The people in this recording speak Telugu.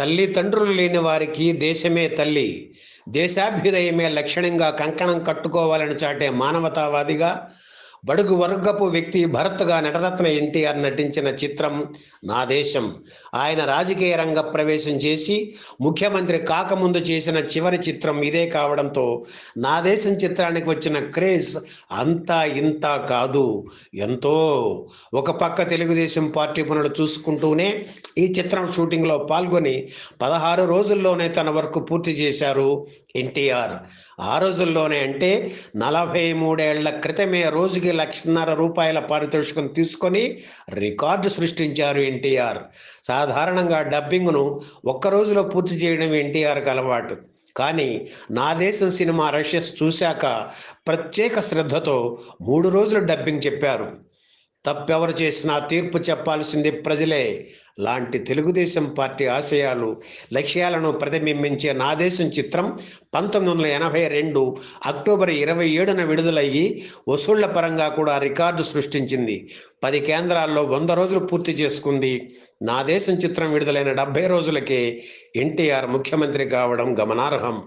తల్లి తండ్రులు లేని వారికి దేశమే తల్లి. దేశాభ్యుదయమే లక్షణంగా కంకణం కట్టుకోవాలని చాటే మానవతావాదిగా బడుగు వర్గపు వ్యక్తి భరత్గా నటరత్న ఎన్టీఆర్ నటించిన చిత్రం నా దేశం. ఆయన రాజకీయ రంగ ప్రవేశం చేసి ముఖ్యమంత్రి కాకముందు చేసిన చివరి చిత్రం ఇదే కావడంతో నా దేశం చిత్రానికి వచ్చిన క్రేజ్ అంతా ఇంత కాదు. ఎంతో. ఒక పక్క తెలుగుదేశం పార్టీ పనులు చూసుకుంటూనే ఈ చిత్రం షూటింగ్లో పాల్గొని పదహారు రోజుల్లోనే తన వర్క్ పూర్తి చేశారు ఎన్టీఆర్. ఆ రోజుల్లోనే అంటే నలభై మూడేళ్ళ క్రితమే రోజుకి లక్షన్నర రూపాయల పారితోషికం తీసుకొని రికార్డు సృష్టించారు ఎన్టీఆర్. సాధారణంగా డబ్బింగ్ను ఒక్క రోజులో పూర్తి చేయడం ఎన్టీఆర్కి అలవాటు. కానీ నా దేశం సినిమా రష్యస్ చూశాక ప్రత్యేక శ్రద్ధతో మూడు రోజులు డబ్బింగ్ చెప్పారు. తప్పెవరు చేసినా తీర్పు చెప్పాల్సింది ప్రజలే. లాంటి తెలుగుదేశం పార్టీ ఆశయాలు లక్ష్యాలను ప్రతిబింబించే నా దేశం చిత్రం పంతొమ్మిది వందల ఎనభై రెండు అక్టోబర్ ఇరవై ఏడున విడుదలయ్యి వసూళ్ళ పరంగా కూడా రికార్డు సృష్టించింది. పది కేంద్రాల్లో వంద రోజులు పూర్తి చేసుకుంది. నా దేశం చిత్రం విడుదలైన డెబ్బై రోజులకే ఎన్టీఆర్ ముఖ్యమంత్రి కావడం గమనార్హం.